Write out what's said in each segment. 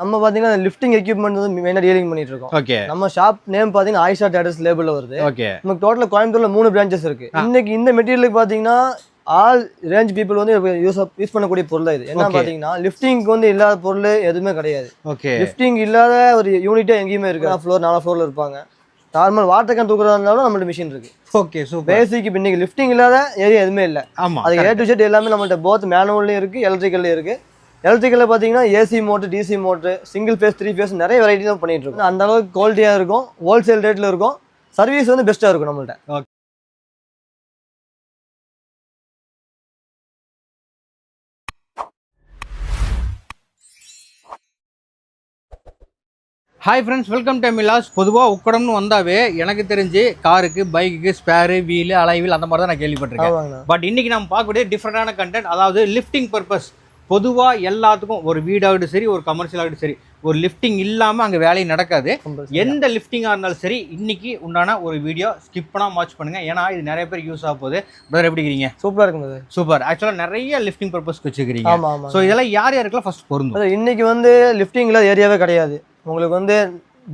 நம்ம பாத்தீங்கன்னா lifting equipment வந்து மெயினாக டீலிங் பண்ணிட்டு இருக்கோம் ஓகே நம்ம ஷாப் நேம் பாத்தீங்கன்னா ஆயிஷா டேட்டஸ் லேபிள்ல வருது. ஓகே நமக்கு டோட்டல் கோயம்புத்தூர்ல மூணு பிரான்ச்சஸ் இருக்கு. இன்னைக்கு இந்த மெட்டீரியலுக்கு பாத்தீங்கன்னா ஆல் ரேஞ்ச் பீப்புள் வந்து யூஸ் யூஸ் பண்ணக்கூடிய பொருள் இது. என்ன. பாத்தீங்கன்னா லிஃப்டிங்க்கு வந்து இல்லாத பொருள் எதுவுமே கிடையாது. ஓகே லிஃப்டிங் இல்லாத ஒரு யூனிட்டே எங்கேயுமே இருக்கு. ஃப்ளோர் நாலு ஃப்ளோர்ல இருப்பாங்க. நார்மல் வாட்டர் கேன் தூக்குறதா இருந்தாலும் நம்மள்ட்ட மிஷின் இருக்கு. ஓகே சூப்பர் பேசிக் இப்போ இன்னைக்கு லிஃப்டிங் இல்லாத ஏரியா எதுவுமே இல்லை. ஆமா அது ஏ டு செட் எல்லாமே நம்மள்ட்ட போத் மேனுவல்லையும் இருக்கு எலக்ட்ரிக்கல்லையும் இருக்கு. எலக்ட்ரிக்கல்ல பார்த்தீங்கன்னா AC motor DC motor single phase three phase நிறைய வெரைட்டி தான் பண்ணிட்டு இருக்கோம். அந்த அளவுக்கு குவாலிட்டியாக இருக்கும். ஹோல்சேல் ரேட்டில் இருக்கும். சர்வீஸ் வந்து பெஸ்ட்டாக இருக்கும் நம்மள்ட்ட. Hi friends welcome to Milas பொதுவாக உக்கடம்னு வந்தாவே எனக்கு தெரிஞ்சு காருக்கு பைக்குக்கு ஸ்பேரு வீலு அலைவீல் அந்த மாதிரி தான் நான் கேள்விப்பட்டிருக்கேன். பட் இன்னைக்கு நம்ம பார்க்கக்கூடிய டிஃப்ரெண்டான கண்டென்ட் அதாவது லிஃப்டிங் பர்பஸ் பொதுவாக எல்லாத்துக்கும் ஒரு வீடாகட்டும் சரி ஒரு கமர்ஷியல் ஆகட்டும் சரி ஒரு லிஃப்டிங் இல்லாமல் அங்கே வேலை நடக்காது. எந்த லிஃப்டிங்காக இருந்தாலும் சரி இன்னைக்கு உண்டான ஒரு வீடியோ ஸ்கிப் பண்ணால் வாட்ச் பண்ணுங்க. ஏன்னா இது நிறைய பேர் யூஸ் ஆக போகுது. பிரதர் எப்படி இருக்கிறீங்க சூப்பராக இருக்கும் அது சூப்பர் ஆக்சுவலாக நிறைய லிஃப்டிங் பர்பஸ்க்கு வச்சுக்கிறீங்க ஸோ இதெல்லாம் யார் யாருக்கெல்லாம் ஃபர்ஸ்ட் பொருந்தும்? இன்னைக்கு வந்து லிஃப்டிங் இல்லாத ஏரியாவே கிடையாது. உங்களுக்கு வந்து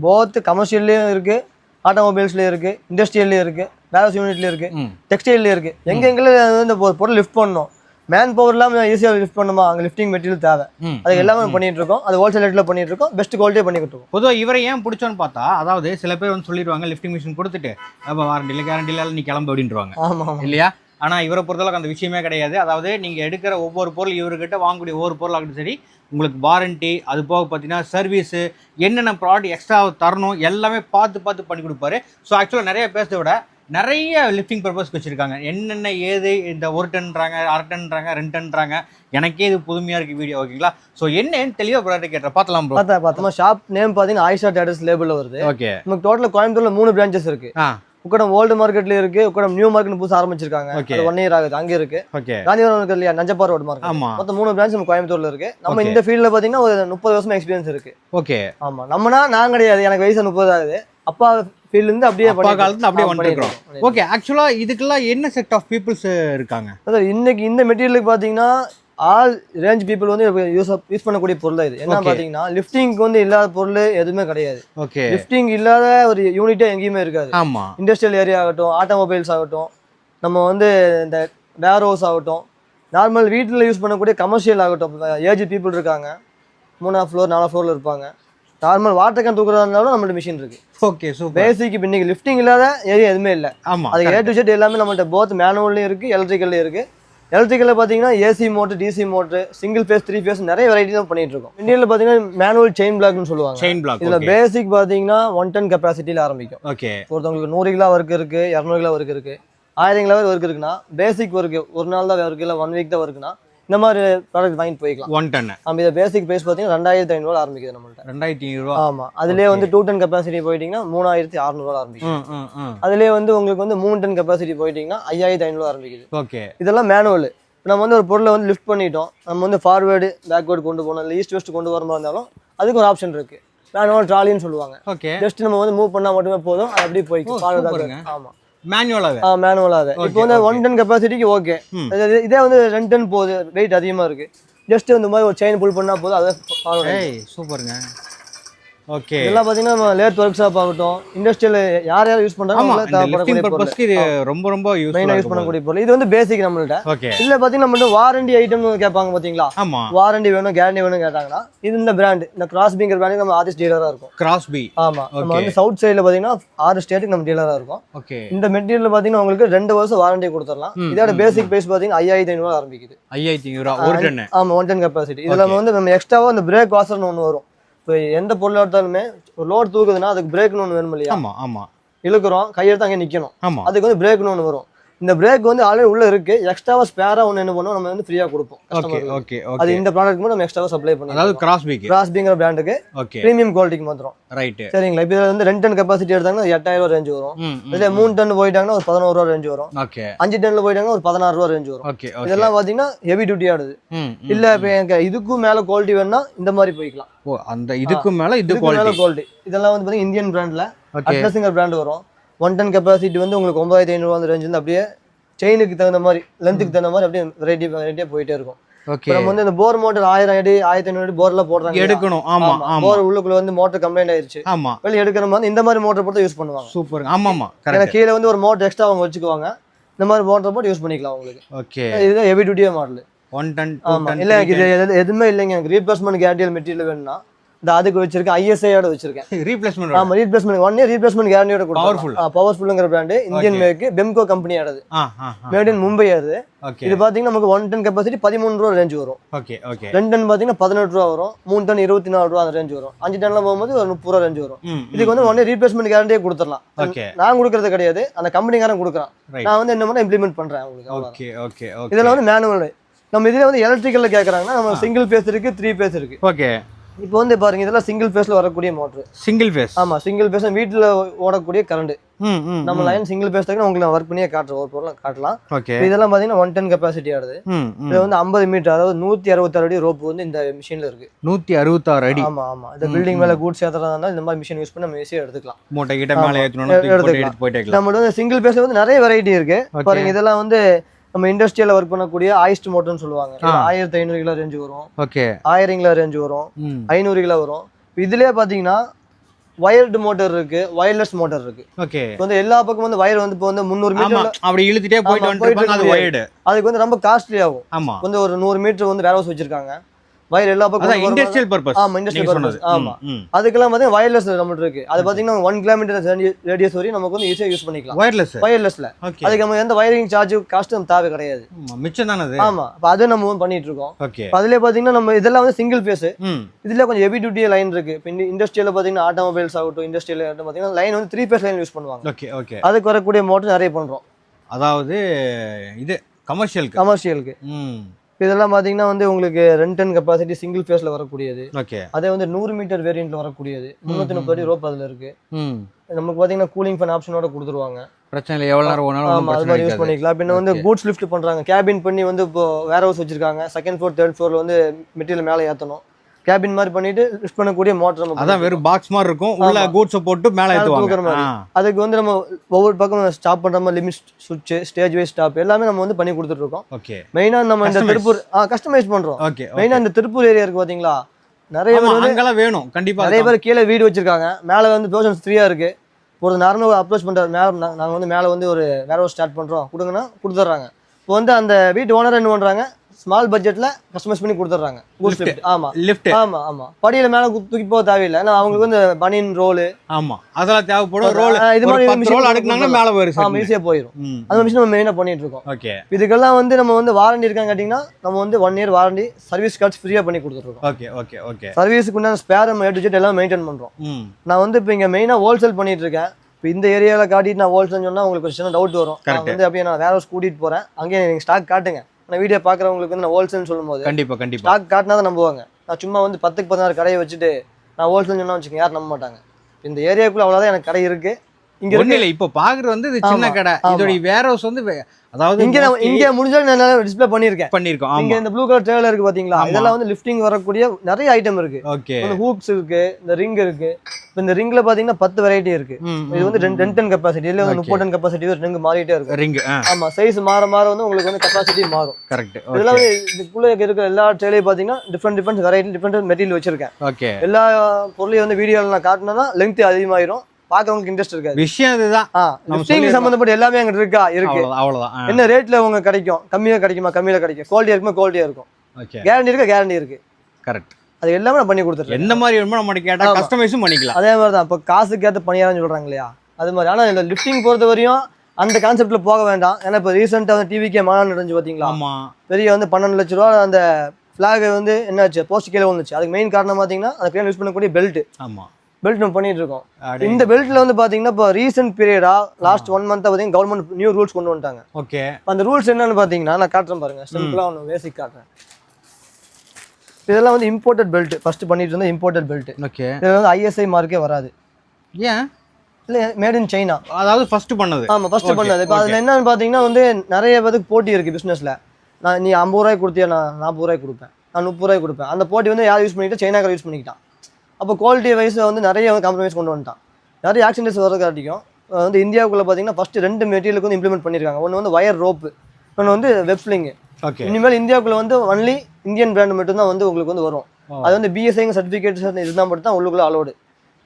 போத் கமர்ஷியல்லையும் இருக்கு ஆட்டோமொபைல்ஸ்லேயும் இருக்கு இண்டஸ்ட்ரியல்லையும் இருக்கு வேலஸ் யூனிட்லேயும் இருக்கு ம். டெக்ஸ்டைல்லையும் இருக்கு. எங்க எங்கெல்லாம் இந்த பொருள் லிஃப்ட் பண்ணணும் மேன் பவர் இல்லாமல் ஈஸியாக லிஃப்ட் பண்ணுமா அங்கே லிஃப்டிங் மெட்டீரியல் தேவை. அது எல்லாமே பண்ணிட்டு இருக்கோம் அது ஹோல்சேல் ரேட்டில் பண்ணிட்டு இருக்கோம் பெஸ்ட் குவாலிட்டியாக பண்ணிக்கிட்டு இருக்கோம் பொதுவாக இவரை ஏன் பிடிச்சோன்னு பார்த்தா அதாவது சில பேர் வந்து சொல்லிடுவாங்க லிஃப்டிங் மிஷின் கொடுத்துட்டு அப்போ வாரண்டியில் கேரண்டியில் நீ கிளம்பு அப்படின்றவாங்க. ஆமாம் இல்லையா? ஆனால் இவரை பொறுத்தளவுக்கு அந்த விஷயமே கிடையாது. அதாவது நீங்கள் எடுக்கிற ஒவ்வொரு பொருள் இவர்கிட்ட வாங்கக்கூடிய ஒவ்வொரு பொருளாகட்டும் சரி உங்களுக்கு வாரண்டி அது போக பார்த்தீங்கன்னா சர்வீஸு என்னென்ன ப்ராடக்ட் எக்ஸ்ட்ரா தரணும் எல்லாமே பார்த்து பார்த்து பண்ணி கொடுப்பாரு. ஸோ ஆக்சுவலாக நிறைய பேசுறத விட நிறைய லிஃப்டிங் பர்பஸ்க்கு வச்சுருக்காங்க. என்னென்ன ஏது இந்த ஒரு டன்றாங்க அரை டன்றாங்க ரெண்டு டன்றாங்க எனக்கே இது புதுமையாக இருக்குது வீடியோ ஓகேங்களா ஸோ என்னன்னு தெளிவாக ப்ராடக்ட் கேட்டேன் பார்க்கலாம் ப்ரோ பார்த்தா பார்த்தோமா ஷாப் நேம் பார்த்தீங்கன்னா ஆயிஷா டேட்டஸ் லேபிளில் வருது. ஓகே நமக்கு டோட்டல் கோயம்புத்தூர்ல மூணு பிரான்ச்சஸ் இருக்கு. ஆ. உக்கடம் ஓல்டு மார்க்கெட்ல இருக்கு உக்கடம் நியூ மார்க்கெட் புதுசா ஆரம்பிச்சிருக்காங்க. Okay. ஒன் இயர் ஆகுது அங்க இருக்கு. ஓகே காந்திபுரம் இருக்கு இல்லையா? நஞ்சப்பார் ரோடு மார்க்கெட் மொத்தம் மூணு பிரான்ச் நம்ம கோயம்புத்தூர்ல இருக்கு. நம்ம. இந்த ஃபீல்ட்ல பாத்தீங்கன்னா ஒரு முப்பது வருஷம் எக்ஸ்பீரியன்ஸ் இருக்கு. ஓகே ஆமா. நம்மனா நான் கிடையாது. எனக்கு வயசு முப்பது ஆகுது. அப்பா ஃபீல்ட்ல இருந்து அப்படியே அப்பா காலத்துல அப்படியே. இருக்கோம். ஓகே ஆக்சுவலா இதுக்கெல்லாம் என்ன செட் ஆஃப் பீப்புள்ஸ் இருக்காங்க? அதாவது இன்னைக்கு இந்த மெட்டீரியலுக்கு பாத்தீங்கன்னா ஆல் ரேஞ்ச் பீப்புள் வந்து யூஸ் யூஸ் பண்ணக்கூடிய பொருள் இது. என்ன Okay. பாத்தீங்கன்னா லிஃப்டிங்க்கு வந்து இல்லாத பொருள் எதுவுமே கிடையாது. ஓகே லிஃப்டிங் இல்லாத ஒரு யூனிட்டே எங்கேயுமே இருக்காது. ஆமா. இண்டஸ்ட்ரியல் ஏரியா ஆகட்டும் ஆட்டோமொபைல்ஸ் ஆகட்டும் நம்ம வந்து இந்த வேர் ஹவுஸ் ஆகட்டும் நார்மல் வீட்டில் யூஸ் பண்ணக்கூடிய கமர்ஷியல் ஆகட்டும் ஏஜ் பீப்புள் இருக்காங்க. மூணாவது ஃப்ளோர் நாலு ஃப்ளோரில் இருப்பாங்க. நார்மல் வாட்டர் கேன் தூக்குறதா இருந்தாலும் நம்மள்ட்ட மிஷின் இருக்கு. ஓகே சூப்பர் பேசிக் இப்போ இன்னைக்கு லிஃப்டிங் இல்லாத ஏரியா எதுவுமே இல்லை. ஆமா அது ஏ டு செட் எல்லாமே நம்மள்ட்ட போத் மேனுவல்லையும் இருக்கு எலக்ட்ரிக்கல்லையும் இருக்கு. எலக்ட்ரிக்கலில் பார்த்தீங்கன்னா AC motor DC motor single phase three phase நிறைய வெரைட்டி தான் பண்ணிட்டு இருக்கோம். இந்தியாவில் பார்த்தீங்கன்னா மேனுவல் செயின் பிளாக்னு சொல்லுவாங்க. செயின் பிளாக் இதில் பேசிக் பார்த்தீங்கன்னா ஒன் டன் கெப்பாசிட்டியில் ஆரம்பிக்கும். ஓகே ஒருத்தவங்களுக்கு நூறு கிலோ ஒர்க் இருக்கு இரநூறு கிலோ ஒர்க் இருக்கு ஆயிரம் கிலோ ஒர்க் இருக்குன்னா பேசிக் ஒர்க் ஒரு நாள் தான் ஒர்க் இல்லை ஒன் வீக் தான் ஒர்க்குனா இந்த மாதிரி ப்ராடக்ட் வாங்கிட்டு போய்க்கலாம். ஒன் டன் நம்ம இதை பேசிக் ப்ரைஸ் பார்த்தீங்கன்னா ரெண்டாயிரத்தி ஐநூறு ஆரம்பிக்குது நம்மள்ட்ட. ரெண்டாயிரத்தி ஐநூறு ரூபா ஆமா. அதுலேயே வந்து டூ டன் கெப்பாசிட்டி போயிட்டீங்கன்னா மூணாயிரத்தி அறுநூறுவா ஆரம்பிக்கும் அதுலேயே வந்து உங்களுக்கு வந்து மூணு டன் கெப்பாசிட்டி போயிட்டீங்கன்னா ஐயாயிரத்தி ஐநூறு ஆரம்பிக்குது. ஓகே இதெல்லாம் மேனுவல் நம்ம வந்து ஒரு பொருளை வந்து லிஃப்ட் பண்ணிட்டோம். நம்ம வந்து ஃபார்வேர்டு பேக்வேர்டு கொண்டு போகணும். இல்லை ஈஸ்ட் வெஸ்ட் கொண்டு வர மாதிரி இருந்தாலும் அதுக்கு ஒரு ஆப்ஷன் இருக்கு. மேனுவல் ட்ராலின்னு சொல்லுவாங்க. ஓகே ஜஸ்ட் நம்ம வந்து மூவ் பண்ணா மட்டுமே போதும். அது அப்படியே போய்க்கும். ஓ, ஆ மேனுவலாக Okay, இப்போ வந்து. ஒன் டன் கெப்பாசிட்டிக்கு ஓகே. இதே வந்து ரெண்டு டன் போகுது வெயிட் அதிகமாக இருக்கு. ஜஸ்ட் இந்த மாதிரி ஒரு செயின் புல் பண்ணா போதும் அதை சூப்பருங்க. ஓகே இதெல்லாம் பார்த்தீங்கன்னா லேத் ஒர்க் ஷாப் ஆகட்டும். இண்டஸ்ட்ரியல் யார் யார் யூஸ் பண்ணுறாங்க ரொம்ப ரொம்ப மெயினாக யூஸ் யூஸ் பண்ணக்கூடிய பொருள். இது வந்து பேசிக் நம்மள்ட்ட. ஓகே இதில் பார்த்தீங்கன்னா நம்ம வாரண்டி ஐட்டம்னு கேட்பாங்க பார்த்தீங்களா ஆமா. வாரண்டி வேணும் கேரண்டி வேணும் கேட்டாங்கன்னா இது இந்த பிராண்ட் இந்த கிராஸ் பிராண்ட் நம்ம ஆர்டிஸ்ட் டீலராக இருக்கும். கிராஸ் பி ஆமா. நம்ம. வந்து சவுத் சைடில் பார்த்தீங்கன்னா ஆறு ஸ்டேட்டுக்கு நம்ம டீலராக இருக்கும். ஓகே இந்த மெட்டீரியல் பார்த்தீங்கன்னா உங்களுக்கு ரெண்டு வருஷம் வாரண்டி கொடுத்துடலாம். இதோட பேசிக் ப்ரைஸ் பார்த்தீங்கன்னா ஐயாயிரத்தி ஐநூறு ஆரம்பிக்குது. ஐயாயிரத்தி ஐநூறு ரூபா ஒரு டன். ஆமா ஒன் டன் கெப்பாசிட்டி இதுல வந்து நம்ம எக்ஸ்ட்ராவா அந்த பிரேக் வாசர்னு ஒன்று வரும். இப்போ எந்த பொருள் எடுத்தாலுமே ஒரு லோட் தூக்குதுன்னா அதுக்கு பிரேக்னு ஒன்று வேணும் இல்லையா ஆமா ஆமா. இழுக்கிறோம் கையெடுத்து அங்கே நிக்கணும். ஆமா. அதுக்கு வந்து பிரேக்னு ஒன்று வரும். இந்த பிரேக் வந்து ஆல்ரெடி உள்ள இருக்கு. எக்ஸ்ட்ராவா ஸ்பேரா ஒன்று என்ன பண்ணுவோம்? நம்ம வந்து ஃப்ரீயா கொடுப்போம். ஓகே. ஓகே அது இந்த ப்ராடக்ட் மட்டும் நம்ம எக்ஸ்ட்ராவா சப்ளை அதாவது பண்ணுவோம் கிராஸ் பிக்கு கிராஸ் பிங்கிற பிராண்டுக்கு ஓகே ப்ரீமியம் குவாலிட்டிக்கு மாத்திரம் ரைட்டு சரிங்களா? இப்போ இதுல வந்து ரெண்டு டன் கெப்பாசிட்டி எடுத்தாங்கன்னா எட்டாயிரம் ரூபா ரேஞ்ச் வரும். இதுல மூணு டன் போயிட்டாங்கன்னா ஒரு பதினோரு ரூபா ரேஞ்ச் வரும். ஓகே அஞ்சு டன்ல போயிட்டாங்கன்னா ஒரு பதினாறு ரூபா ரேஞ்ச் வரும். ஓகே இதெல்லாம் பாத்தீங்கன்னா ஹெவி டியூட்டி ஆடுது. இல்ல இப்போ எனக்கு இதுக்கும் மேல குவாலிட்டி வேணும்னா இந்த மாதிரி போய்க்கலாம். ஓ அந்த இதுக்கு மேல இது குவாலிட்டி இதெல்லாம் வந்து பாத்தீங்கன்னா இந்தியன் பிராண்ட்ல அட்ரஸுங்கிற பிராண்ட் வரும். ஒன் டன் கெப்பாசிட்டி வந்து உங்களுக்கு ஒன்பதாயிரத்தி ஐநூறு அந்த ரேஞ்ச் வந்து அப்படியே செயினுக்கு தகுந்த மாதிரி லென்த்துக்கு தகுந்த மாதிரி அப்படியே வெரைட்டி வெரைட்டியாக போயிட்டே இருக்கும். ஓகே நம்ம வந்து இந்த போர் மோட்டர் ஆயிரம் அடி ஆயிரத்தி ஐநூறு அடி போர்ல போடுறாங்க எடுக்கணும். ஆமா ஆமா. போர் உள்ளுக்குள்ள வந்து மோட்டர் கம்ப்ளைண்ட் ஆயிருச்சு. ஆமா. வெளியே எடுக்கிற மாதிரி இந்த மாதிரி மோட்டர் போட்டு யூஸ் பண்ணுவாங்க. சூப்பர் ஆமா ஆமா ஏன்னா கீழே வந்து ஒரு மோட்டர் எக்ஸ்ட்ரா அவங்க வச்சுக்குவாங்க. இந்த மாதிரி மோட்டர் போட்டு யூஸ் பண்ணிக்கலாம் உங்களுக்கு ஓகே இதுதான் ஹெவி டியூட்டியா மாடல் ஒன் டன் ஆமா. இல்ல இது எது- எதுவுமே இல்லைங்க. எனக்கு ரீப்ளேஸ்மெண்ட் கேரண்டியல் மெட்டீரியல் வேணும்னா இந்த அதுக்கு வச்சிருக்கேன் ஐஎஸ்ஐயோட வச்சிருக்கேன். ரீப்ளேஸ்மெண்ட் ஆமா ரீப்ளேஸ்மெண்ட் ஒன் இயர் ரீப்ளேஸ்மெண்ட் கேரண்டியோட. கொடுக்கும் பவர்ஃபுல்லுங்கிற பிராண்டு இந்தியன் மேக் பெம்கோ கம்பெனியோடது ஆ ஆ மேட் இன் மும்பை அது. இது பாத்தீங்கன்னா நமக்கு ஒன் டன் கெப்பாசிட்டி பதிமூணு ரூபா ரேஞ்ச் வரும். ஓகே ஓகே ரெண்டு டன் பாத்தீங்கன்னா பதினெட்டு ரூபா வரும். மூணு டன் இருபத்தி நாலு ரூபா அந்த ரேஞ்ச் வரும். அஞ்சு டன்ல போகும்போது ஒரு முப்பது ரூபா ரேஞ்ச் வரும். இதுக்கு வந்து ஒன் ரீப்ளேஸ்மெண்ட் கேரண்டியே கொடுத்துடலாம். நான் கொடுக்கறது கிடையாது. அந்த கம்பெனிக்காரன் கொடுக்குறான். நான் வந்து என்ன பண்ண இம்ப்ளிமெண்ட் பண்றேன் உங்களுக்கு ஓகே ஓகே இதுல வந்து மேனுவல் நம்ம இதுல வந்து எலக்ட்ரிக்கல்ல கேக்குறாங்கன்னா நம்ம சிங்கிள் பேஸ் இருக்கு த்ரீ பேஸ் இருக்கு. ஓகே இப்போ வந்து பாருங்க இதெல்லாம் சிங்கிள் பேஸ்ல வரக்கூடிய மோட்டர் சிங்கிள் ஃபேஸ் ஆமா சிங்கிள் பேஸ் வீட்டுல ஓடக்கூடிய கரண்ட் நம்ம லைன் சிங்கிள் பேஸ் தான் உங்களுக்கு ஒர்க் பண்ணியே காட்டுறேன் ஒரு பொருளை காட்டலாம். ஓகே இதெல்லாம் பாத்தீங்கன்னா ஒன் டென் கெப்பாசிட்டி ஆடுது இது வந்து ஐம்பது மீட்டர் அதாவது நூத்தி அறுபத்தாறு அடி ரோப் வந்து இந்த மிஷின்ல இருக்கு. நூத்தி அறுபத்தாறு அடி. ஆமா ஆமா. இந்த பில்டிங் மேல கூட்ஸ் ஏத்துறதா இருந்தா இந்த மாதிரி மிஷின் யூஸ் பண்ணி நம்ம ஈஸியா எடுத்துக்கலாம். மூட்டை கிட்ட மேலே போட்டு எடுத்துக்கலாம். நம்மளோட வந்து சிங்கிள் பேஸ்ல வந்து நிறைய வெரைட்டி இருக்கு. பாருங்க இதெல்லாம் வந்து நம்ம இண்டஸ்ட்ரியல்ல ஒர்க் பண்ணக்கூடிய ஆயிஸ்ட் மோட்டர்னு சொல்லுவாங்க. ஆயிரத்தி ஐநூறு கிலோ ரேஞ்ச் வரும். ஓகே. ஆயிரம் கிலோ ரேஞ்ச் வரும். ஐநூறு கிலோ வரும். இதுலயே பாத்தீங்கன்னா வயர்டு மோட்டர் இருக்கு வயர்லெஸ் மோட்டர் இருக்கு. ஓகே. வந்து எல்லா பக்கம் வந்து வயர் வந்து இப்போ வந்து முந்நூறு மீட்டர் அப்படி இழுத்துட்டே போயிட்டு அதுக்கு வந்து ரொம்ப காஸ்ட்லி ஆகும். ஆமா. வந்து ஒரு நூறு மீட்டர் வந்து வேர் ஹவுஸ் வச்சிருக்காங்க. வயர் எல்லா பக்கம் வந்து இண்டஸ்ட்ரியல் பர்பஸ் ஆமா, சொன்னது purpose. ஆமா. அதுக்கெல்லாம் பாத்தீங்கன்னா வயர்லெஸ் நம்மகிட்ட இருக்கு. அது பாத்தீங்கன்னா ஒன் கிலோமீட்டர் ரேடியஸ் வரையும் நமக்கு வந்து ஈஸியா யூஸ் பண்ணிக்கலாம். ஒயர்லெஸ் வயர்லெஸ்ல அதுக்கு நம்ம எந்த வயரிங் சார்ஜ் காஸ்ட் நம்ம தேவை கிடையாது. மிச்சம் தானே அது? ஆமா. அப்ப அது நம்ம வந்து பண்ணிட்டு இருக்கோம். ஓகே அதுலயே பாத்தீங்கன்னா நம்ம இதெல்லாம் வந்து சிங்கிள் பேஸ் ம். இதுல கொஞ்சம் ஹெவி டியூட்டி லைன் இருக்கு. இண்டஸ்ட்ரியல பாத்தீங்கன்னா ஆட்டோமொபைல்ஸ் ஆகட்டும் இண்டஸ்ட்ரியல் பாத்தீங்கன்னா லைன் வந்து த்ரீ பேஸ் லைன் யூஸ் பண்ணுவாங்க. ஓகே ஓகே அதுக்கு வரக்கூடிய மோட்டர் நிறைய பண்றோம். அதாவது இது கமர்ஷியலுக்கு கமர்ஷியலுக்கு இதெல்லாம் பாத்தீங்கன்னா வந்து உங்களுக்கு ரெண்டு டன் கெப்பாசிட்டி சிங்கிள் பேஸ்ல வரக்கூடியது. ஓகே அதே வந்து நூறு மீட்டர் வேரியன்ட்ல வரக்கூடியது. முன்னூத்தி முப்பது ரோப் அதுல இருக்கு. நமக்கு பாத்தீங்கன்னா கூலிங் ஃபேன் ஆப்ஷனோட கொடுத்துருவாங்க. பிரச்சனை இல்லை எவ்வளோ நேரம் ஓனாலும் ஒன்றும் ஆமா அது மாதிரி யூஸ் பண்ணிக்கலாம். பின்ன வந்து கூட்ஸ் லிஃப்ட் பண்றாங்க. கேபின் பண்ணி வந்து இப்போ வேர் ஹவுஸ் வச்சிருக்காங்க செகண்ட் ஃப்ளோர் தேர்ட் ஃப்ளோர்ல வந்து மெட்டீரியல் மேலே ஏத்தணும். கேபின் மாதிரி பண்ணிட்டு லிஃப்ட் பண்ணக்கூடிய மோட்டர் நம்ம அதான் வெறும் பாக்ஸ் மாதிரி இருக்கும். உள்ள கூட்ஸை போட்டு மேலே ஏற்றுவாங்க. அதுக்கு வந்து நம்ம ஒவ்வொரு பக்கம் ஸ்டாப் பண்ற மாதிரி லிமிட் சுவிட்ச் ஸ்டேஜ் வைஸ் ஸ்டாப் எல்லாமே நம்ம வந்து பண்ணி கொடுத்துட்டு இருக்கோம். ஓகே மெயினா நம்ம இந்த. திருப்பூர் கஸ்டமைஸ் பண்றோம். ஓகே மெயினா இந்த திருப்பூர் ஏரியா இருக்கு பாத்தீங்களா? நிறைய பேர் வேணும். கண்டிப்பா நிறைய பேர் கீழே வீடு வச்சிருக்காங்க. மேலே வந்து போர்ஷன்ஸ் ஃப்ரீயா இருக்கு. ஒரு நார்மல் அப்ரோச் பண்றாரு மேலே நாங்க வந்து மேலே வந்து ஒரு வேற ஸ்டார்ட் பண்றோம். கொடுங்கன்னா கொடுத்துட்றாங்க. இப்போ வந்து அந்த வீட்டு ஓனர் என்ன பண்றாங்க? ஸ்மால் பட்ஜெட்ல கஸ்டமைஸ் பண்ணி கொடுத்துட்றாங்க. ஆமா. லிஃப்ட் ஆமா ஆமா. படியில மேல தூக்கி போக தேவையில்லை. ஏன்னா அவங்களுக்கு வந்து பனியன் ரோலு ஆமா. அதெல்லாம் தேவைப்படும். ரோல் இது மாதிரி ரோல் அடுக்குனாங்கன்னா மேலே வரும் ஆமா ஈஸியா போயிடும் ம் அந்த மிஷின் நம்ம மெயினா பண்ணிட்டு இருக்கோம். ஓகே. இதுக்கெல்லாம் வந்து நம்ம வந்து வாரண்டி இருக்கான்னு கேட்டிங்கன்னா நம்ம வந்து one year warranty service cards ஃப்ரீயா பண்ணி கொடுத்துருக்கோம் ஓகே ஓகே ஓகே. சர்வீஸுக்கு உண்டான ஸ்பேர் நம்ம ஏ எல்லாம் மெயின்டைன் பண்றோம். நான் வந்து இப்போ இங்கே மெயினாக ஹோல்சேல் பண்ணிட்டு இருக்கேன். இப்போ இந்த ஏரியாவில் காட்டிட்டு நான் ஹோல்சேல் சொன்னா உங்களுக்கு சின்ன டவுட் வரும். நான். வந்து அப்படியே நான் வேற ஹவுஸ் கூட்டிட்டு போறேன். அங்கேயே நீங்கள் ஸ்டாக் காட்டுங்க. நான் வீடியோ பார்க்குறவங்களுக்கு வந்து நான் ஹோல்சேல் சொல்லும்போது கண்டிப்பா கண்டிப்பா. ஸ்டாக் காட்டினா தான் நம்புவாங்க. நான் சும்மா வந்து பத்துக்கு பதினாறு கடையை வச்சுட்டு நான் ஹோல்சேல் சொன்னா வச்சுக்கோங்க யாரும் நம்ப மாட்டாங்க. இந்த ஏரியாக்குள்ள அவ்வளோதான் எனக்கு கடை இருக்கு. இங்க இருக்கு. இல்ல இப்போ பாக்குறது வந்து இது சின்ன கடை. ஆமா. இதோட வேர் ஹவுஸ் வந்து அதாவது இங்க இங்க முடிஞ்சாலும் நான் டிஸ்ப்ளே பண்ணியிருக்கேன். பண்ணிருக்கோம் இங்க இந்த ப்ளூ கலர் ட்ரேல இருக்கு பாத்தீங்களா? ஆமா. இதெல்லாம் வந்து லிஃப்டிங் வரக்கூடிய நிறைய ஐட்டம் இருக்கு. ஓகே இந்த ஹூப்ஸ் இருக்கு இந்த ரிங் இருக்கு. இப்போ இந்த ரிங்ல பாத்தீங்கன்னா பத்து வெரைட்டி இருக்கு. இது வந்து ரெண்டு டன் கெப்பாசிட்டி இல்ல வந்து. முப்பது டன் கெப்பாசிட்டி ரிங் மாறிட்டே இருக்கும். ரிங் ஆமா சைஸ் மாற மாற வந்து உங்களுக்கு வந்து கெப்பாசிட்டி மாறும். கரெக்ட் இதெல்லாம் இதுக்குள்ள இருக்கிற எல்லா ட்ரேலையும் பாத்தீங்கன்னா different different variety different material வச்சிருக்கேன். ஓகே எல்லா பொருளையும் வந்து வீடியோல நான் காட்டினா லெங்த் அதிகமாயிரும். பாக்குறவங்களுக்கு இன்ட்ரெஸ்ட் இருக்காது. விஷயம் லிஃப்டிங் சொல்லிடலாம். சம்பந்தப்பட்ட எல்லாமே அங்க இருக்கா? இருக்கு. அவ்வளவுதான் என்ன ரேட்ல உங்க கிடைக்கும்? கம்மியா கிடைக்குமா? கம்மியில கிடைக்கும். குவாலிட்டியா இருக்குமா? குவாலிட்டியா இருக்கும். கேரண்டி இருக்கா? கேரண்டி இருக்கு. கரெக்ட் அது எல்லாமே நான் பண்ணி கொடுத்துருக்கேன் எந்த மாதிரி வேணுமோ நம்ம கேட்டா. கஸ்டமைஸும் பண்ணிக்கலாம். அதே மாதிரி தான் இப்போ காசுக்கு ஏற்ற பணியாரம் சொல்றாங்க இல்லையா? அது மாதிரி. ஆனா இந்த லிஃப்டிங் பொறுத்த வரையும் அந்த கான்செப்ட்ல போக வேண்டாம். ஏன்னா இப்போ ரீசெண்டாக வந்து டிவிக்கே மாநாடு நடந்துச்சு பாத்தீங்களா? ஆமா. பெரிய வந்து பன்னெண்டு லட்ச ரூபா அந்த ஃபிளாக் வந்து என்னாச்சு? போஸ்ட் கீழே வந்துச்சு அதுக்கு மெயின் காரணம் பாத்தீங்கன்னா அந்த கிரேன் யூஸ் பண்ணக்கூடிய பெல்ட் ஆமா. பெல்ட் நம்ம பண்ணிட்டு இருக்கோம். இந்த பெல்ட்ல வந்து பாத்தீங்கன்னா இப்போ ரீசெண்ட் பீரியடா லாஸ்ட் ஒன் மந்த் பாத்தீங்கன்னா கவர்மெண்ட் நியூ ரூல்ஸ் கொண்டு வந்துட்டாங்க. ஓகே. அந்த ரூல்ஸ் என்னன்னு பாத்தீங்கன்னா நான் காட்டுறேன் பாருங்க. சிம்பிளா ஒன்று பேசிக் காட்டுறேன். இதெல்லாம் வந்து இம்போர்ட்டட் பெல்ட் ஃபர்ஸ்ட் பண்ணிட்டு இருந்த இம்போர்ட்டட் பெல்ட் ஓகே. இது வந்து ஐஎஸ்ஐ மார்க்கே வராது. ஏன்? இல்ல மேட் இன் சைனா அதாவது ஃபர்ஸ்ட் பண்ணது. ஆமா ஃபர்ஸ்ட் பண்ணது. இப்போ அதுல என்னன்னு பாத்தீங்கன்னா வந்து நிறைய பேருக்கு போட்டி இருக்கு பிசினஸ்ல நான் நீ ஐம்பது ரூபாய்க்கு கொடுத்தியா? நான் நாற்பது ரூபாய்க்கு கொடுப்பேன். நான் முப்பது ரூபாய்க்கு கொடுப்பேன். அந்த போட்டி வந்து யார் யூஸ் பண்ணிட்டு? சைனாக்கார யூஸ் பண்ணிக்கிட்டான். அப்போ குவாலிட்டி வைஸ் வந்து நிறைய வந்து காம்ப்ரமைஸ் கொண்டு வந்துட்டான். நிறைய ஆக்சிடென்ட்ஸ் வரக்காட்டியும் வந்து இந்தியாவுக்குள்ள பாத்தீங்கன்னா ஃபர்ஸ்ட் ரெண்டு மெட்டீரியலுக்கு வந்து இம்ப்ளிமெண்ட் பண்ணியிருக்காங்க ஒன்று வந்து வயர் ரோப்பு ஒன்று வந்து வெப்ஸ்லிங் ஓகே இனிமேல் இந்தியாவுக்குள்ள வந்து ஒன்லி இந்தியன் பிராண்ட் மட்டும்தான் வந்து உங்களுக்கு வந்து வரும். ஓ. அது வந்து பிஎஸ்ஐங்க சர்டிஃபிகேட் இருந்தால் மட்டும் தான் உள்ளுக்குள்ள அலோடு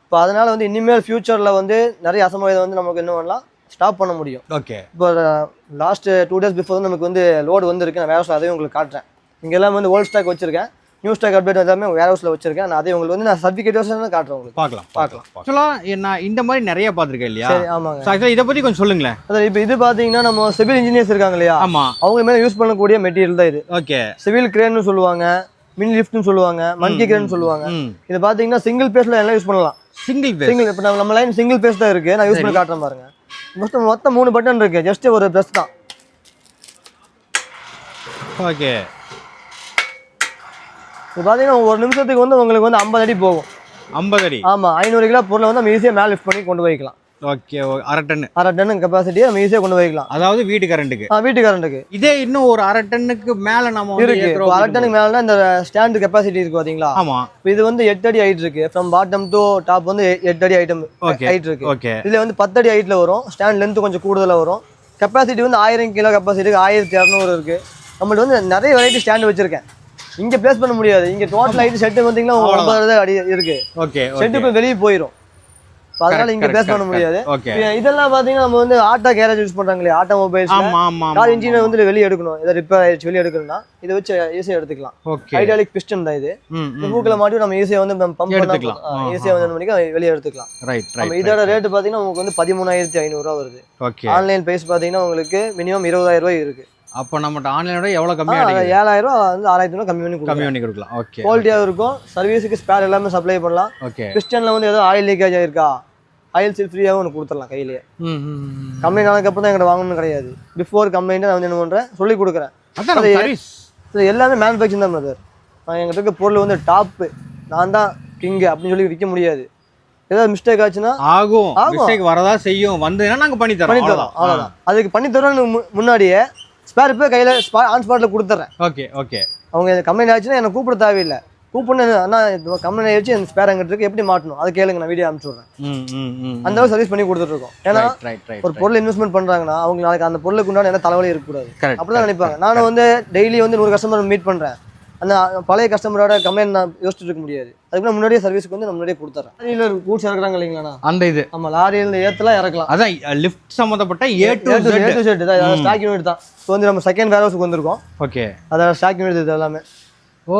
இப்போ அதனால வந்து இனிமேல் ஃபியூச்சரில் வந்து நிறைய அசம்பாவிதம் வந்து நமக்கு என்ன பண்ணலாம்? ஸ்டாப் பண்ண முடியும். ஓகே இப்போ லாஸ்ட் டூ டேஸ் பிஃபோர் நமக்கு வந்து லோடு வந்திருக்கு. நான் ஹவுஸில் அதையும் உங்களுக்கு காட்டுறேன். இங்கே எல்லாம் வந்து ஓல்ட் ஸ்டாக் வச்சிருக்கேன். நியூ ஸ்டாக் அப்டேட் எல்லாமே வேர் ஹவுஸில் வச்சிருக்கேன். நான் அதை உங்களுக்கு வந்து நான் சர்டிஃபிகேட் காட்டுறேன் உங்களுக்கு. பார்க்கலாம் பார்க்கலாம் ஆக்சுவலாக நான் இந்த மாதிரி நிறைய பார்த்துருக்கேன் இல்லையா? சரி ஆமாங்க. ஆக்சுவலாக இதை பற்றி கொஞ்சம் சொல்லுங்களேன். அதான் இப்போ இது பார்த்தீங்கன்னா நம்ம சிவில் இன்ஜினியர்ஸ் இருக்காங்க இல்லையா? ஆமா. அவங்க மேலே யூஸ் பண்ணக்கூடிய மெட்டீரியல் தான் இது. ஓகே சிவில் கிரேன்னு சொல்லுவாங்க மின் லிஃப்ட்னு சொல்லுவாங்க மங்கி கிரேன்னு சொல்லுவாங்க. இது பார்த்தீங்கன்னா சிங்கிள் பேஸ்ல எல்லாம் யூஸ் பண்ணலாம். சிங்கிள் பேஸ் சிங்கிள் இப்போ நம்ம நம்ம லைன் சிங்கிள் பேஸ் தான் இருக்கு. நான் யூஸ் பண்ணி காட்டுறேன் பாருங்க. மொத்தம் மொத்தம் மூணு பட்டன் இருக்கு. ஜஸ்ட் ஒரு ப்ரெஸ் தான். ஓகே இது பார்த்தீங்கன்னா ஒரு நிமிஷத்துக்கு வந்து உங்களுக்கு வந்து ஐம்பது அடி போகும். ஐம்பது அடி? ஆமாம் ஐநூறு கிலோ பொருளை வந்து நம்ம ஈஸியாக மேலே லிஃப்ட் பண்ணி கொண்டு போய்க்கலாம். ஓகே அரை டன்னு அரை டன் கெப்பாசிட்டியை நம்ம ஈஸியாக கொண்டு போய்க்கலாம். அதாவது வீட்டு கரண்ட்டுக்கு ஆ வீட்டு கரண்ட்டுக்கு இதே இன்னும் ஒரு அரை டன்னுக்கு மேல நம்ம இருக்கு. இப்போ அரை டனுக்கு மேலே இந்த ஸ்டாண்டு கெப்பாசிட்டி இருக்கு பார்த்தீங்களா? ஆமா. இப்போ இது வந்து எட்டு அடி ஹைட் இருக்கு. ஃப்ரம் பாட்டம் டு டாப் வந்து எட்டு அடி ஐட்டம் ஹைட் இருக்கு. ஓகே. இதுல வந்து பத்து அடி ஹைட்ல வரும். ஸ்டாண்ட் லென்த் கொஞ்சம் கூடுதலா வரும். கெப்பாசிட்டி வந்து ஆயிரம் கிலோ கெப்பாசிட்டி ஆயிரத்தி இரநூறு இருக்கு. நம்மள்ட்ட வந்து நிறைய வெரைட்டி ஸ்டாண்ட் வச்சிருக்கேன். இங்க பிளேஸ் பண்ண முடியாது. இங்க டோட்டல் ஹைட் செட்டு பார்த்தீங்கன்னா ஒன்பது அடி இருக்கு. ஓகே செட்டு இப்போ வெளியே போயிடும் அதனால இங்க பிளேஸ் பண்ண முடியாது. இதெல்லாம் பாத்தீங்கன்னா நம்ம வந்து ஆட்டோ கேரேஜ் யூஸ் பண்றாங்க இல்லையா ஆட்டோமொபைல்ஸ் கார் இன்ஜினை வந்து வெளியே எடுக்கணும். இதை ரிப்பேர் ஆயிடுச்சு வெளியே எடுக்கணும்னா இதை வச்சு ஈஸியாக எடுத்துக்கலாம். ஹைட்ராலிக் பிஸ்டன் தான் இது. மூக்கில் மாட்டி நம்ம ஈஸியாக வந்து பம்ப் எடுத்துக்கலாம். ஈஸியாக வந்து மணிக்கு வெளியே எடுத்துக்கலாம். ரைட் நம்ம இதோட ரேட் பார்த்தீங்கன்னா உங்களுக்கு வந்து பதிமூணாயிரத்தி ஐநூறுரூவா வருது. ஆன்லைன் ப்ரைஸ் பார்த்தீங்கன்னா உங்களுக்கு மினிமம் இருபதாயிரம் ரூபாய் இருக்கு. அப்போ நம்மகிட்ட ஆன்லைனோட எவ்வளவு ஆ, கம்மியா கிடைக்குது ஏழாயிரம் வந்து ஆறாயிரத்தி ரூபா கம்மி பண்ணி கம்மி பண்ணி கொடுக்கலாம். ஓகே குவாலிட்டியாக இருக்கும். சர்வீஸுக்கு ஸ்பேர் எல்லாமே சப்ளை பண்ணலாம். ஓகே பிஸ்டனில் வந்து ஏதோ ஆயில் லீக்கேஜ் ஆயிருக்கா? ஆயில் சீல் ஃப்ரீயாகவும் ஒன்று கொடுத்துடலாம் கையிலேயே. கம்ப்ளைண்ட் ஆனதுக்கப்புறம் தான் எங்கிட்ட வாங்கணும்னு கிடையாது. பிஃபோர் கம்ப்ளைண்ட் நான் வந்து என்ன பண்ணுறேன் சொல்லி கொடுக்குறேன். இது எல்லாமே மேனுஃபேக்சரிங் தான் பிரதர் எங்கிட்ட இருக்க பொருள் வந்து டாப்பு நான் தான் கிங்கு அப்படின்னு சொல்லி விற்க முடியாது. ஏதாவது மிஸ்டேக் ஆச்சுன்னா ஆகும். ஆகும். மிஸ்டேக் வரதா செய்யும். வந்ததுன்னா நாங்க பண்ணி தரோம். பண்ணி தரோம். அவ்வளோதான் அதுக்கு பண்ணி தரோன்னு மு- முன்னாடியே ஸ்பேர் இப்போ கையில் ஸ்பா ஆன் ஸ்பாட்டில் கொடுத்துட்றேன் ஓகே ஓகே அவங்க கம்ப்ளைண்ட் ஆச்சுன்னா எனக்கு கூப்பிட தேவையில்லை. கூப்பிடணும் அண்ணா கம்ப்ளைண்ட் ஆயிடுச்சு அந்த ஸ்பேர் அங்கிட்டு இருக்கு. எப்படி மாட்டணும்? அது கேளுங்க நான் வீடியோ அனுப்பிச்சு விட்றேன். ம் ம் ம் அந்த அளவு சர்வீஸ் பண்ணி கொடுத்துட்ருக்கோம் ஏன்னா ஒரு பொருள் இன்வெஸ்ட்மெண்ட் பண்ணுறாங்கன்னா அவங்க நாளைக்கு அந்த பொருளுக்கு உண்டான என்ன தலைவலி இருக்கக்கூடாது. கரெக்ட் அப்படிதான் நினைப்பாங்க. நானும் வந்து டெய்லி வந்து நூறு கஸ்டமர் மீட் பண்ணுறேன் அந்த பழைய கஸ்டமரோட கம்ப்ளைண்ட் நான் யோசிச்சுட்டு இருக்க முடியாது. அதுக்கு முன்னாடியே சர்வீஸ்க்கு வந்து முன்னாடியே கொடுத்துறேன். லாரியில் கூட்ஸ் இறக்குறாங்க இல்லைங்களாண்ணா அந்த இது. ஆமாம் லாரியில் ஏற்றலாம் இறக்கலாம். அதான் லிஃப்ட் சம்பந்தப்பட்ட A to A to set தான். ஸ்டாக் யூனிட் தான். இப்போ வந்து நம்ம செகண்ட் வேர் ஹவுஸுக்கு வந்திருக்கோம். ஓகே. அதோட ஸ்டாக் யூனிட் இது எல்லாமே. ஓ.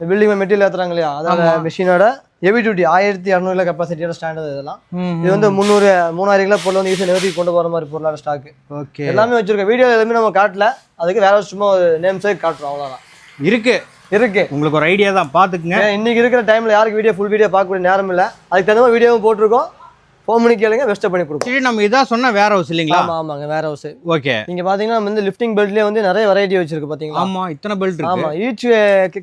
பில்டிங் மெட்டீரியல் ஏற்றுறாங்க இல்லையா? அதோட மிஷினோட ஹெவி டியூட்டி ஆயிரத்தி இரநூறுல கெப்பாசிட்டியோட ஸ்டாண்டர்ட் இதெல்லாம். இது வந்து முந்நூறு மூணாயிரம் கிலோ பொருள் வந்து ஈஸியாக நிறுத்தி கொண்டு போகிற மாதிரி பொருளான ஸ்டாக்கு ஓகே. எல்லாமே வச்சிருக்கோம். வீடியோ எதுவுமே நம்ம காட்டல. அதுக்கு வேற சும்மா ஒரு நேம் சைட் காட்டுறோம் அவ்வளோதான் இருக்கு. இருக்கு. உங்களுக்கு ஒரு ஐடியா தான். பாத்துக்குங்க ஏன் இன்னைக்கு இருக்கிற டைம்ல யாருக்கு வீடியோ ஃபுல் வீடியோ பார்க்கக்கூடிய நேரம் இல்லை. அதுக்கு தகுந்த மாதிரி வீடியோவும் போட்டிருக்கோம். ஃபோன் பண்ணி கேளுங்க பெஸ்ட்டை பண்ணி சரி நம்ம இதான் சொன்ன வேற ஹவுஸ் இல்லைங்களா? ஆமா ஆமாங்க வேற ஹவுஸ் ஓகே நீங்க பாத்தீங்கன்னா நம்ம வந்து லிஃப்டிங் பெல்ட்லயே வந்து நிறைய வெரைட்டி வச்சிருக்கு பாத்தீங்களா? ஆமா இத்தனை பெல்ட் இருக்கு. ஆமா ஈச்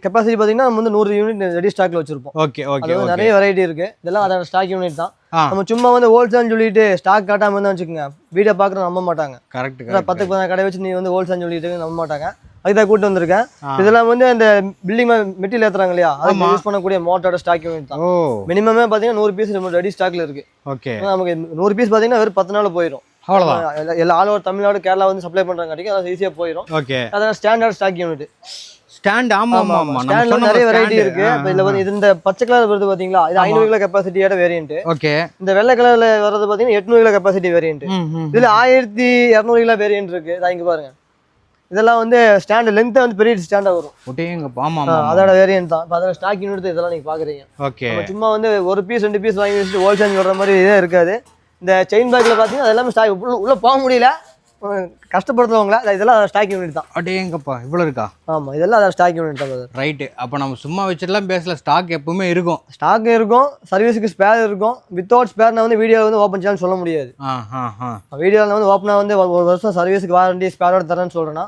கெப்பாசிட்டி பாத்தீங்கன்னா நம்ம வந்து நூறு யூனிட் ரெடி ஸ்டாக்ல வச்சிருப்போம். ஓகே ஓகே நிறைய வெரைட்டி இருக்கு. இதெல்லாம் அதோட ஸ்டாக் யூனிட் தான். நம்ம சும்மா வந்து ஹோல்சேல் சொல்லிட்டு ஸ்டாக் காட்டாம இருந்தா வச்சுக்கோங்க. வீடியோ பாக்குற நம்ப மாட்டாங்க. கரெக்ட் பத்துக்கு பதினாறு கடை வச்சு நீ வந்து ஹோல்சேல் சொல்லிட்டு நம்ப மாட்டாங்க. அதுதான் கூட்டு வந்திருக்கேன். இதெல்லாம் வந்து அந்த பில்டிங் மெட்டீரியல் ஏத்துறாங்க இல்லையா? ஆமா. யூஸ் பண்ணக்கூடிய மோட்டரோட ஸ்டாக் யூனிட் தான் மினிமமே பாத்தீங்கன்னா நூறு பீஸ் ரெடி ஸ்டாக்ல இருக்கு. ஓகே. நமக்கு நூறு பீஸ் பாத்தீங்கன்னா வெறும் பத்து நாள் போயிடும் அவ்வளவுதான். எல்லா- ஆல் ஓவர் தமிழ்நாடு கேரளா வந்து சப்ளை பண்றாங்க அது ஈஸியா போயிடும் ஓகே. அதான் ஸ்டாண்டர்ட் ஸ்டாக் யூனிட் ஸ்டாண்ட் ஆமா ஆமா நம்ம ஸ்டாண்ட்ல நிறைய வெரைட்டி. இருக்கு. இதுல வந்து இது இந்த பச்சை கலர் வருது பாத்தீங்களா? இது ஐநூறு கிலோ கெப்பாசிட்டியோட வேரியன்ட் ஓகே. இந்த வெள்ளை கலர்ல வர்றது பாத்தீங்கன்னா எட்நூறு கிலோ கெப்பாசிட்டி வேரியன்ட் இதுல ஆயிரத்தி இரநூறு கிலோ வேரியன்ட் இருக்கு. இங்க பாருங்க. இதெல்லாம் வந்து ஸ்டாண்ட் லென்த் வந்து பெரிய ஸ்டாண்டா வரும். ஒட்டேங்கப்பா ஆமா ஆ, ஆமா. அதோட வேரியன்ட் தான். இப்ப அதோட ஸ்டாக் யூனிட் இதெல்லாம் நீங்க பாக்குறீங்க. ஓகே. சும்மா வந்து ஒரு பீஸ் ரெண்டு பீஸ் வாங்கி வச்சுட்டு ஹோல்சேல் சொல்ற மாதிரி இதே இருக்காது. இந்த செயின் பேக்ல பாத்தீங்கன்னா அது எல்லாமே ஸ்டாக் உள்ள போக முடியல. உம், கஷ்டப்படுறவங்கள இதெல்லாம் ஸ்டாக் யூனிட் தான். அடேங்கப்பா இவ்வளவு இருக்கா? ஆமா இதெல்லாம் அதான் ஸ்டாக் யூனிட் தான் ரைட்டு அப்போ நம்ம சும்மா வச்சிடலாம் பேசல. ஸ்டாக் எப்பவுமே இருக்கும். ஸ்டாக் இருக்கும் சர்வீஸுக்கு ஸ்பேர் இருக்கும். வித்தவுட் ஸ்பேர் நான் வந்து வீடியோவில் வந்து ஓப்பன் சேனல் சொல்ல முடியாது. வீடியோவில் வந்து ஓப்பனாக வந்து ஒரு ஒரு வருஷம் சர்வீஸுக்கு வாரண்டி ஸ்பேரோட தரேன்னு சொல்கிறேன்னா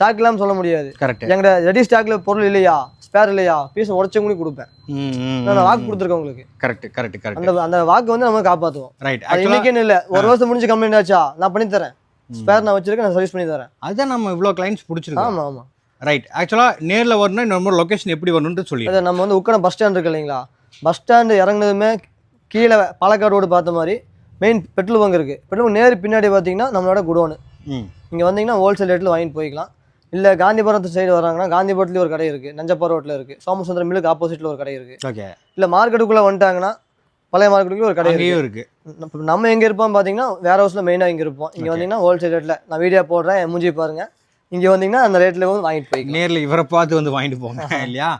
ஸ்டாக் இல்லாமல் சொல்ல முடியாது. கரெக்ட் எங்கிட்ட ரெடி ஸ்டாக்ல பொருள் இல்லையா? ஸ்பேர் இல்லையா? பீஸ் உடச்சவங்க கூட கொடுப்பேன். நான் வாக்கு கொடுத்துருக்கேன் உங்களுக்கு கரெக்ட் கரெக்ட் கரெக்ட் அந்த அந்த வாக்கு வந்து நம்ம காப்பாற்றுவோம் ரைட் இன்னைக்குன்னு இல்லை. ஒரு வருஷம் முடிஞ்சு கம்ப்ளைண்ட் ஆச்சா? நான் பண்ணி தரேன். ஸ்பேர் நான் வச்சிருக்கேன் நான் சர்வீஸ் பண்ணி தரேன். அதுதான் நம்ம இவ்வளோ கிளைண்ட்ஸ் பிடிச்சிருக்கோம். ஆமாம் ஆமாம் ரைட் ஆக்சுவலாக நேரில் வரணும் இன்னொரு லொகேஷன் எப்படி வரணும்னு சொல்லி. அதை நம்ம வந்து உக்கடம் பஸ் ஸ்டாண்ட் இருக்கு இல்லைங்களா? பஸ் ஸ்டாண்டு இறங்குனதுமே கீழே பாலக்காடு ரோடு பார்த்த மாதிரி மெயின் பெட்ரோல் பங்க் இருக்குது பெட்ரோல் நேரு பின்னாடி பார்த்தீங்கன்னா நம்மளோட குடோனு. ம். இங்கே வந்தீங்கன்னா ஹோல்சேல் ரேட்டில் வாங்கிட்டு போய்க்கலாம். இல்லை காந்திபுரத்து சைடு வராங்கன்னா காந்திபுரத்துலேயும் ஒரு கடை இருக்குது நஞ்சப்பா ரோட்டில் இருக்குது சோமசுந்தரம் மில்லுக்கு ஆப்போசிட்டில் ஒரு கடை இருக்குது ஓகே இல்லை மார்க்கெட்டுக்குள்ளே வந்துட்டாங்கன்னா பழைய மார்க்கெட்டுக்குள்ளே ஒரு கடை இருக்கு. நம்ம- எங்கே இருப்போம் பார்த்தீங்கன்னா வேற ஹவுஸில் மெயினாக இங்கே இருப்போம். இங்கே வந்தீங்கன்னா ஹோல்சேல் ரேட்டில் நான் வீடியோ போடுறேன் மூஞ்சி பாருங்க. இங்கே வந்தீங்கன்னா அந்த ரேட்டில் வந்து வாங்கிட்டு போய்க்கலாம். நேர்ல இவரை பார்த்து வந்து வாங்கிட்டு போங்க இல்லையா?